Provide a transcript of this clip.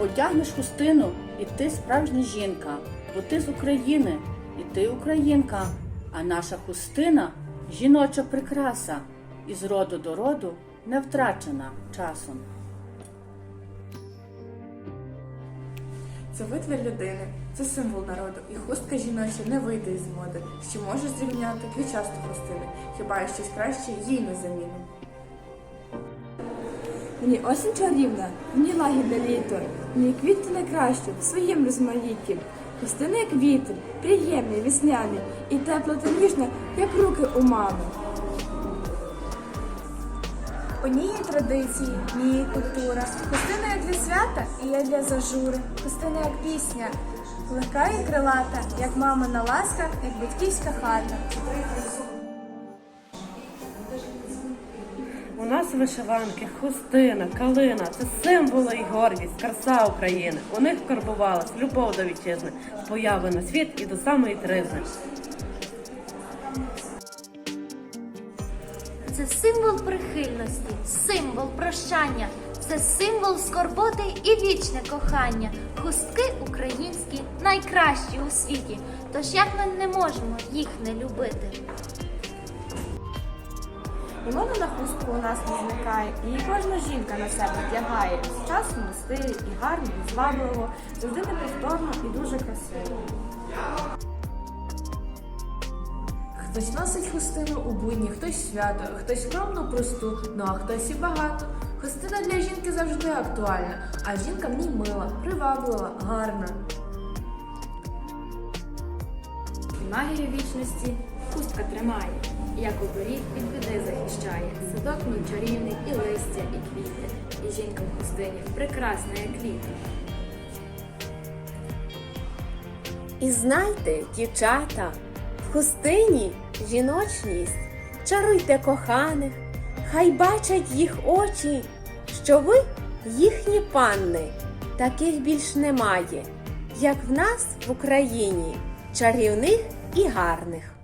одягнеш хустину, і ти справжня жінка, бо ти з України, і ти українка, а наша хустина жіноча прикраса, і з роду до роду не втрачена часом. Це витвір людини, це символ народу, і хустка жіноча не вийде із моди, що може зрівняти квітчасту хустини, хіба щось краще їй на заміну. Мені осінь чарівна, мені лагідне літо, мені квіти найкраще в своїм розмаїтті. Хустини як вітер, приємні, весняні, і тепло та ніжно, як руки у мами. У ній є традиції, в ній культура. Хустина як для свята і є для зажури. Хустина як пісня, легка і крилата, як мамина ласка, як батьківська хата. Нас вишиванки, хустина, калина це символи і гордість, краса України. У них карбувалась любов до вітчизни, появи на світ і до самої тризни. Це символ прихильності, символ прощання, це символ скорботи і вічне кохання. Хустки українські найкращі у світі. Тож як ми не можемо їх не любити? І мода на хустку у нас не зникає, її кожна жінка на себе вдягає. Сучасно, стилі, і гарно, і звабливо, завжди неповторно і дуже красиво. Хтось носить хустину у будні, хтось свято, хтось скромну просту, ну а хтось і багато. Хустина для жінки завжди актуальна, а жінка в ній мила, приваблива, гарна. І магію вічності хустка тримає, як оберіг від біди захищає. Садок мій чарівний, і листя, і квіти, і жінка в хустині прекрасна, як літо. І знайте, дівчата, в хустині жіночність, чаруйте коханих, хай бачать їх очі, що ви їхні панни, таких більш немає, як в нас в Україні, чарівних і гарних.